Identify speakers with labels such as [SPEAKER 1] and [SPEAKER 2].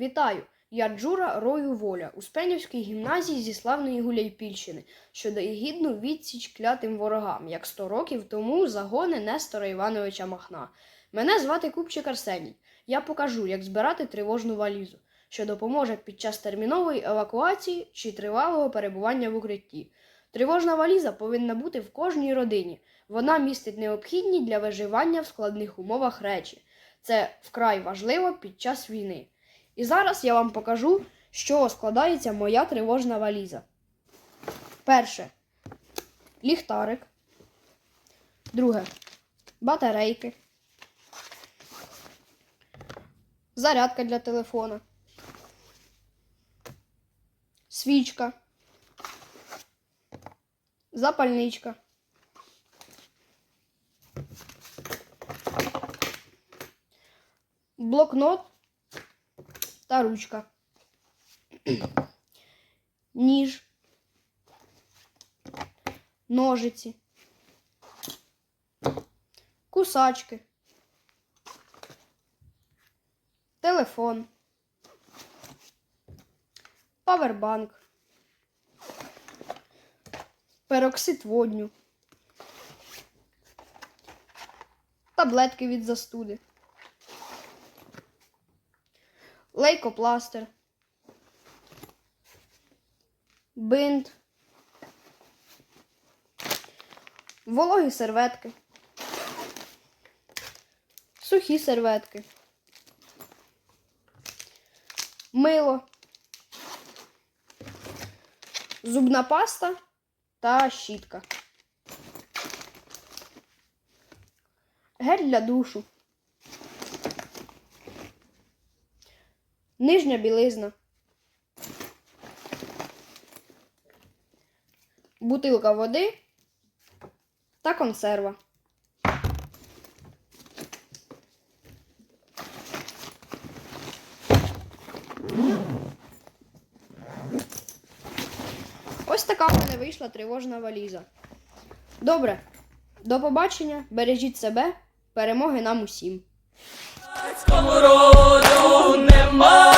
[SPEAKER 1] Вітаю! Я Джура Рою Воля у Спенівській гімназії зі славної Гуляйпільщини, що дає гідну відсіч клятим ворогам, як сто років тому загони Нестора Івановича Махна. Мене звати Купчик Арсеній. Я покажу, як збирати тривожну валізу, що допоможе під час термінової евакуації чи тривалого перебування в укритті. Тривожна валіза повинна бути в кожній родині. Вона містить необхідні для виживання в складних умовах речі. Це вкрай важливо під час війни. І зараз я вам покажу, чого складається моя тривожна валіза. Перше ліхтарик. Друге батарейки. Зарядка для телефона. Свічка. Запальничка. Блокнот та ручка. Ніж. Ножиці. Кусачки. Телефон. Павербанк. Пероксид водню. Таблетки від застуди. Лейкопластир, бинт, вологі серветки, сухі серветки, мило, зубна паста та щітка. Гель для душу. Нижня білизна. Бутилка води та консерва. Ось така в мене вийшла тривожна валіза. Добре, до побачення, бережіть себе, перемоги нам усім.
[SPEAKER 2] Цьому нема